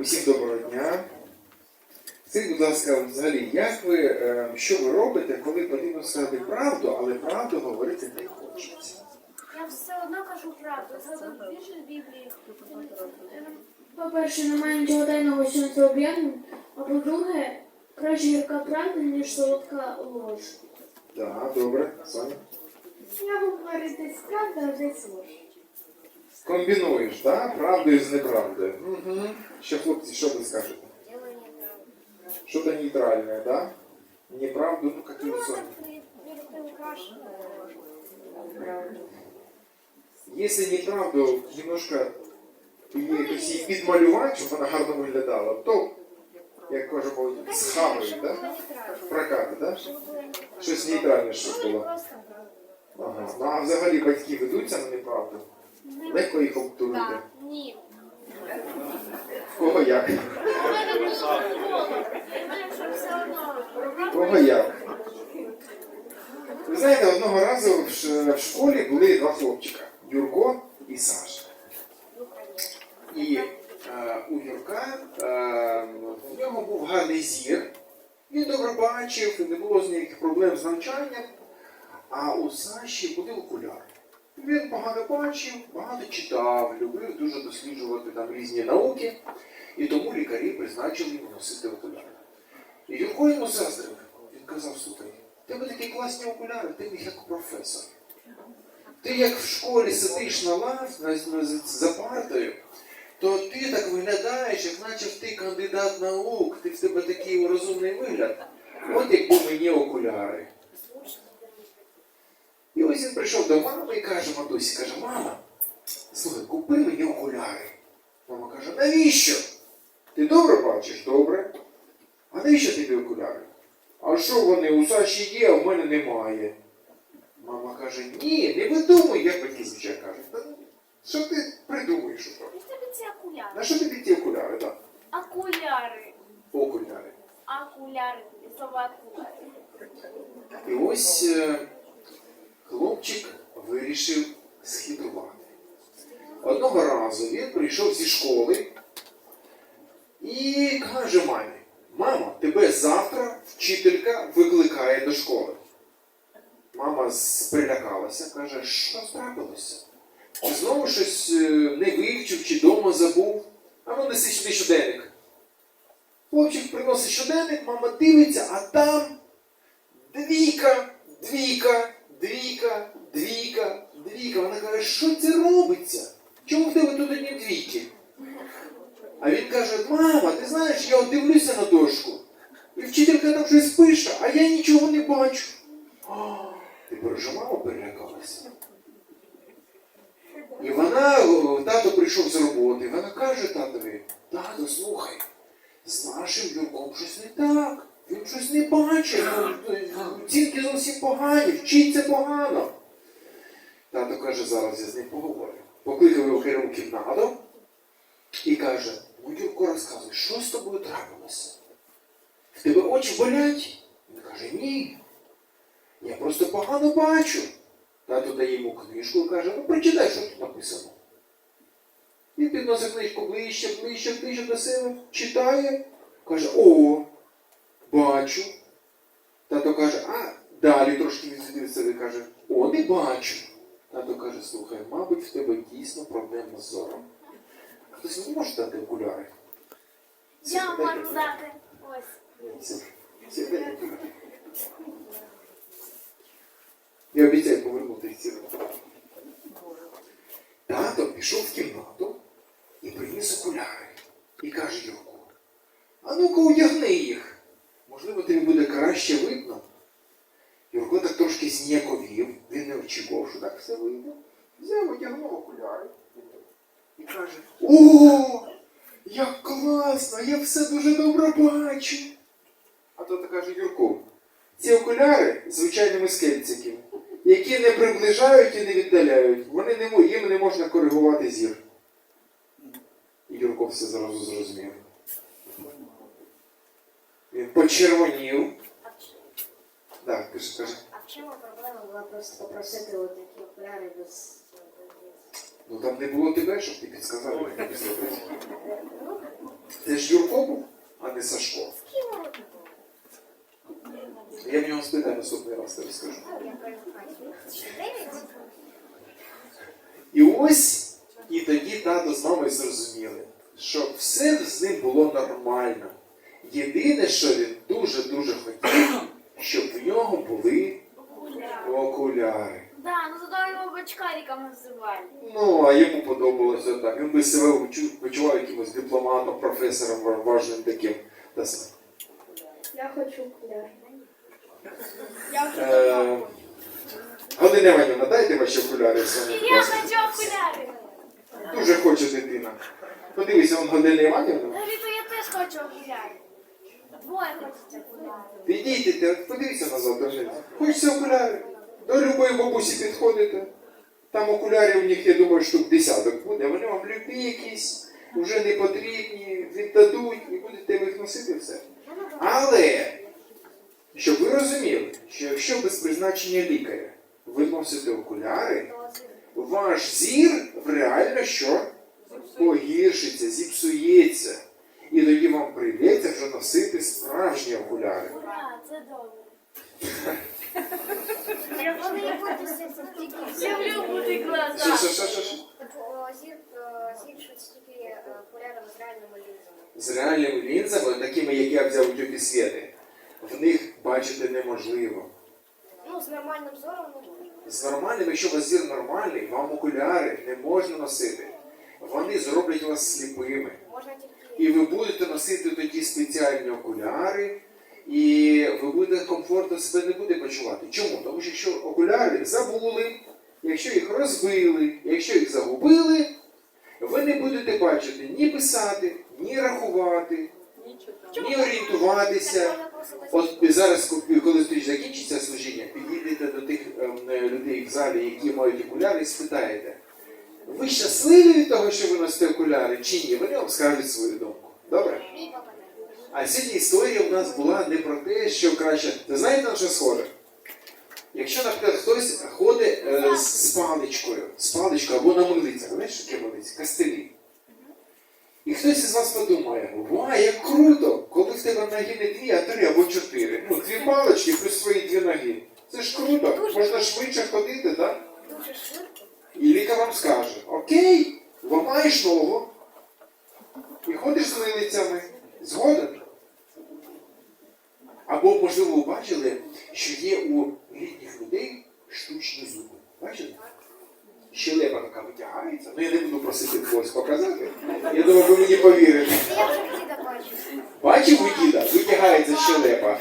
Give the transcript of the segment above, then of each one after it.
Усім доброго дня. Скажіть, будь ласка, взагалі, як ви, е, що ви робите, коли потрібно сказати правду, але правду говорити не хочеться? Я все одно кажу правду. Це більше з Біблії. По-перше, немає нічого тайного, що не об'єднано, а по-друге, краще гірка правда, ніж солодка ложь. Так, добре, Соня. Я говорю десь правда, а десь ложь. Комбінуєш, так? Правдою з неправдою. Угу. Що, хлопці, що ви скажете? Що-то нейтральне, да? Неправду, ну, как и у Если неправду немножко її підмалювати, щоб вона гарно виглядала, то, як кажемо, схавають, да? Прокати, да? Щось нейтральне, щоб було. Ага. Ну, а взагалі батьки ведуться на неправду? Легко їх обдурити. Ні. Кого як? Кого як? Ви знаєте, одного разу в школі були два хлопчика Юрко і Саша. І е, у Юрка е, в нього був гарний зір, він добре бачив, не було з ніяких проблем з навчанням. А у Саші були окуляри. Він погано бачив, багато читав, любив дуже досліджувати там різні науки, і тому лікарі призначили йому носити окуляри. І Юрко йому заздрив. Він казав, слухай, тебе такі класні окуляри, ти їх як професор. Ти як в школі сидиш на лав, на, на, за партою, то ти так виглядаєш, як наче ти кандидат наук, ти в тебе такий розумний вигляд. От якби мені окуляри. І ось він прийшов до мами і каже, матусі, каже, мама, слухай, купи мені окуляри. Мама каже, навіщо? Ти добре бачиш? Добре. А навіщо тобі окуляри? А що вони у Саші є, а в мене немає. Мама каже, ні, не видумуй, як батьки звичайно кажуть. Та Що ти придумуєш? що? І в тебе ці окуляри. На що тобі ті окуляри? Так. Окуляри. Окуляри. Окуляри. І слово окуляри. І ось е, хлопчик вирішив схитрувати. Одного разу він прийшов зі школи і каже мамі, мамо, тебе завтра вчителька викликає до школи. Мама прилякалася, каже, що трапилося? Чи знову щось е, не вивчив, чи дома забув? А ну неси сюди щоденник. Хлопчик приносить щоденник, мама дивиться, а там Двійка, двійка, двійка, двійка, двійка. Вона каже, що це робиться? Чому в тебе тут одні двійки? А він каже, мама, ти знаєш, я от дивлюся на дошку. І вчителька там щось пише, а я нічого не бачу. А, Тепер вже мама перелякалася. І вона, тато прийшов з роботи, вона каже татові, тато, слухай, з нашим Юрком щось не так. Він щось не бачить, ну, оцінки зовсім погані, вчиться погано. Тато каже, зараз я з ним поговорю. Покликав його в керівну кімнату і каже, ну Юрко розказуй, що з тобою трапилося? В тебе очі болять? Він каже, ні. Я просто погано бачу. Тато дає йому книжку і каже, ну прочитай, що тут написано. Він підносить книжку ближче, ближче, ближче до себе, читає, каже, о, бачу. Тато каже, а далі трошки від себе каже, о, не бачу. Тато каже, слухай, мабуть, в тебе дійсно проблема з зором. Хтось не може дати окуляри? Я можу дати. Ось. Я обіцяю повернути ці. Тато пішов в кімнату і приніс окуляри. І каже Юрку, а ну-ка одягни їх. Можливо, тобі буде краще видно. Юрко так трошки зніяковів, він не очікував, що так все вийде. Взяв, одягнув окуляри. І каже, о, як класно, я все дуже добре бачу. А то каже Юрко, ці окуляри звичайними скельциків, які не приближають і не віддаляють. Вони не їм не можна коригувати зір. І Юрко все зразу зрозумів. Він почервонів. А в чому- Так, каже, каже, А в чому проблема була просто попросити от такі окуляри без ну там не було тебе, щоб ти підсказав, як написати. Ну, Це ж Юрко був, а не Сашко. Я в нього спитаю наступний раз, я розкажу. І ось і тоді тато з мамою зрозуміли, що все з ним було нормально. Єдине, що він дуже-дуже хотів, щоб в нього були окуляри. Да, ну тоді його бочкариком називали. Ну, а йому подобалося так. Він би себе почу- почував якимось дипломатом, професором важним таким. Я хочу окуляри. Е, Галина Іванівна, дайте ваші окуляри своєму. Я хочу окуляри. Дуже хоче дитина. Подивися, вон Галина Іванівна. Я теж хочу окуляри. Двоє хочуть окуляри. Підійдіть, подивіться назад до життя. Хочеться окуляри. До любої бабусі підходите. Там окулярів у них, я думаю, штук десяток буде. Вони вам любі якісь, вже не потрібні, віддадуть і будете їх носити все. Але, щоб ви розуміли, що якщо без призначення лікаря ви носите окуляри, ваш зір реально що? Погіршиться, зіпсується. І тоді вам прийдеться вже носити справжні окуляри. Ура, це добре. Вони не будуть тільки Люблю бути глаза. з реальними лінзами. З реальними лінзами, такими, як я взяв у тьоті Свєти, в них бачити неможливо. Ну, з нормальним зором не можна. З нормальним, якщо у вас зір нормальний, вам окуляри не можна носити. Вони зроблять вас сліпими. І ви будете носити тоді спеціальні окуляри, і ви будете комфортно себе не буде почувати. Чому? Тому що якщо окуляри забули, якщо їх розбили, якщо їх загубили, ви не будете бачити ні писати, ні рахувати, ні орієнтуватися. От зараз, коли зустріч закінчиться служіння, підійдете до тих ем, е, людей в залі, які мають окуляри, і спитаєте, ви щасливі від того, що ви носите окуляри, чи ні? Вони вам скажуть свою думку. Добре? А сьогодні історія у нас була не про те, що краще. Ви знаєте на що схоже? Якщо, наприклад, хтось ходить е, з, паличкою, з паличкою або на милицях, знаєш, що таке милиці? Кастелі. І хтось із вас подумає, вау, як круто, коли в тебе ноги не дві, а три або чотири. Ну, дві палички плюс свої дві ноги. Це ж круто, можна швидше ходити, так? Дуже швидко. І лікар вам скаже, окей, ламаєш ногу і ходиш з милицями. Згоден? Або, можливо, ви бачили, що є у літніх людей штучні зуби. Бачили? Щелепа така витягається. Ну я не буду просити когось показати. Я думаю, ви мені повірите. Бачив у діда, витягається щелепа.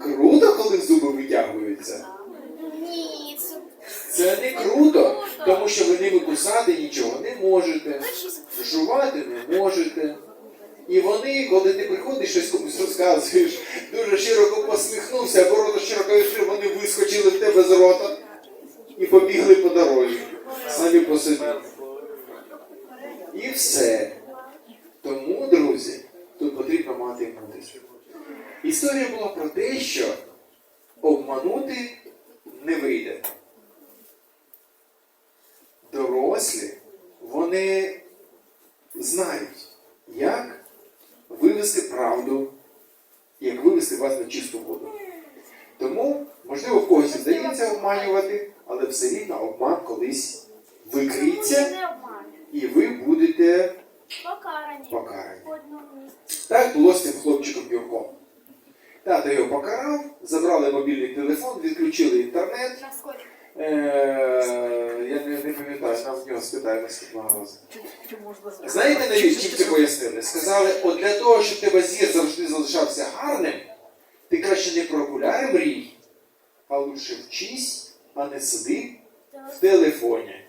Круто, коли зуби витягуються. Ні, Це не круто, тому що ви ними кусати нічого не можете. жувати не можете. І вони, коли ти приходиш щось комусь розказуєш, дуже широко посміхнувся, або рота широко відкрив, вони вискочили в тебе з рота і побігли по дорозі. Самі по собі. І все. Тому, друзі, тут потрібно мати мудрість. Історія була про те, що обманути не вийде. Дорослі, вони знають, як вивести правду, як вивести вас на чисту воду. Тому, можливо, в когось і вдається обманювати, але все рівно обман колись Не обманю. і ви будете Покарані. покарані. Так було з тим хлопчиком Юрком. Тато його покарав, забрали мобільний телефон, відключили інтернет. Е, я не, не пам'ятаю, нам в нього спитаю наступного разу. Знаєте, навіщо чим це пояснили? Сказали, от для того, щоб тебе зір завжди залишався гарним, ти краще не про окуляри мрій, а лучше вчись, а не сиди в телефоні.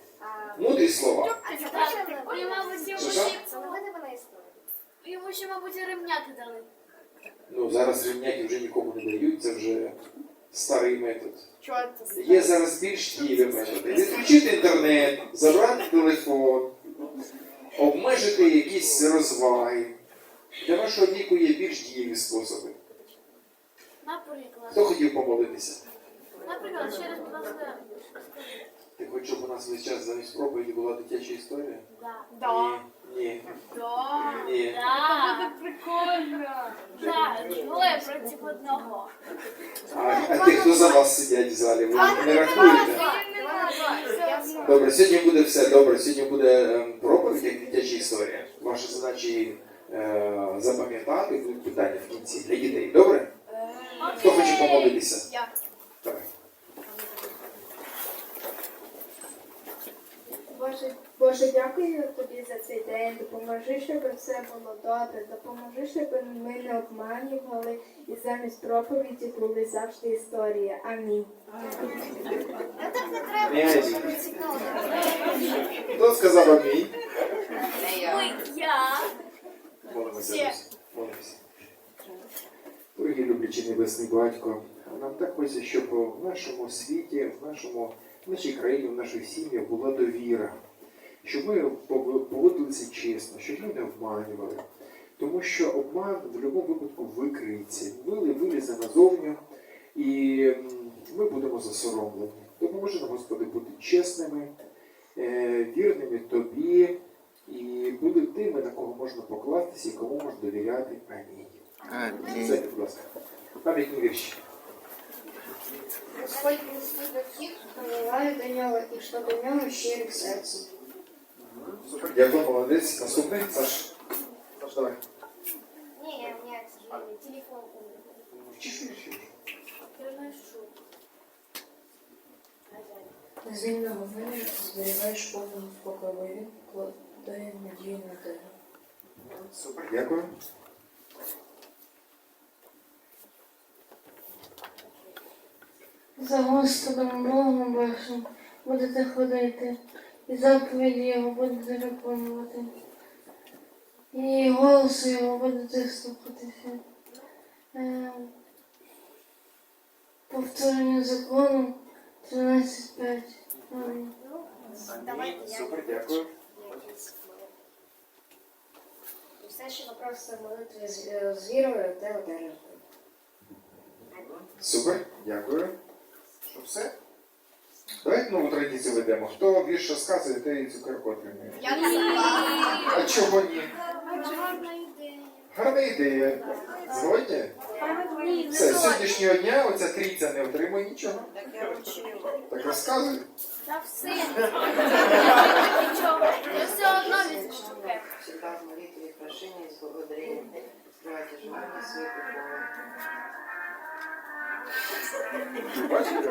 Мудрі слова. йому ще, мабуть, ремняки дали. Ну, зараз рівняки вже нікому не дають, це вже старий метод. Є зараз більш дієві методи. Відключити інтернет, забрати телефон, обмежити якісь розваги. Для вашого віку є більш дієві способи. Наприклад. Хто хотів помолитися? Наприклад, через, будь ласка, Ти хочеш, щоб у нас весь час замість проповіді була дитяча історія? Да. Ні. Ні. Да. Ні. Да. Це буде прикол. одного. А, а ті, хто за вас сидять в залі, ви не рахуєте? Добре, сьогодні буде все добре. Сьогодні буде ем, проповідь як дитяча історія. Ваша задача її е, запам'ятати, будуть питання в кінці для дітей. Добре? Хто хоче помолитися? Я. Давай. Боже, Боже, дякую тобі за цей день. Допоможи, щоб все було добре. Допоможи, щоб ми не обманювали і замість проповіді були завжди історії. Амінь. Та так не треба, щоб Еді. цікаво. Хто сказав амінь? Я. Молимося. Молимося. Дорогі люблячий небесний батько, нам так хочеться, щоб в нашому світі, в нашому, в нашій країні, в наших сім'ях була довіра, щоб ми поводилися чесно, щоб ми не обманювали. Тому що обман в будь-якому випадку викриється, вили- вилізе назовню, і ми будемо засоромлені. Допоможи нам, Господи, бути чесними, е, вірними тобі, і бути тими, на кого можна покластися і кому можна довіряти. Амінь. Сядьте, будь ласка. Пам'ятні вірші. Господь тих, хто вливає до нього і що до нього щирих серцем. Супер, дякую, молодець. Наступний, Саш. Саш, давай. Ні, у мене, к сожалению, телефон умер. Я ношу. Зберігаєш повного спокою, він вкладає надію на тебе. Супер, дякую. За Господом Богом вашим будете ходити, заповіді Його будете виконувати, і голосу Його будете слухатися. Е, Повторення закону 13.5. Амінь. Давайте я. Супер, дякую. Все ще вопрос молитви з, е, з вірою, те одержати. Супер, дякую. Що все? Давайте нову традицію ведемо. Хто вірш розказує, той і цукерку отримує. Я не знаю. А чого ні? Гарна ідея. Гарна ідея. Згодні? Все, з сьогоднішнього дня оця трійця не отримує нічого. Так розказуй. Та все. Нічого. Я все одно візьму цукерку. Всегда в молитве и прошении с благодарением открывайте желания. Бачите?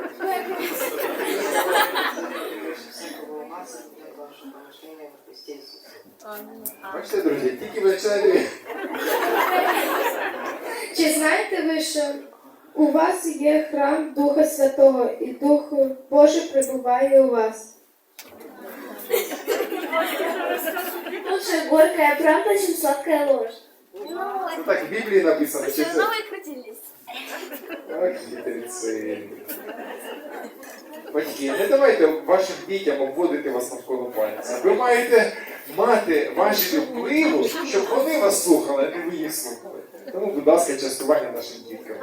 Бачите, друзі, тільки починаєте Чи знаєте ви, що у вас є храм Духа Святого, і Дух Божий прибуває у вас? Лучше горькая правда, чем сладкая ложь. Ну так в Біблії написано, чи Все це? Хитреці. Батьки, не давайте вашим дітям обводити вас навколо пальця. Ви маєте мати важелі впливу, щоб вони вас слухали, а не ви їх слухали. Тому, будь ласка, частування нашим діткам.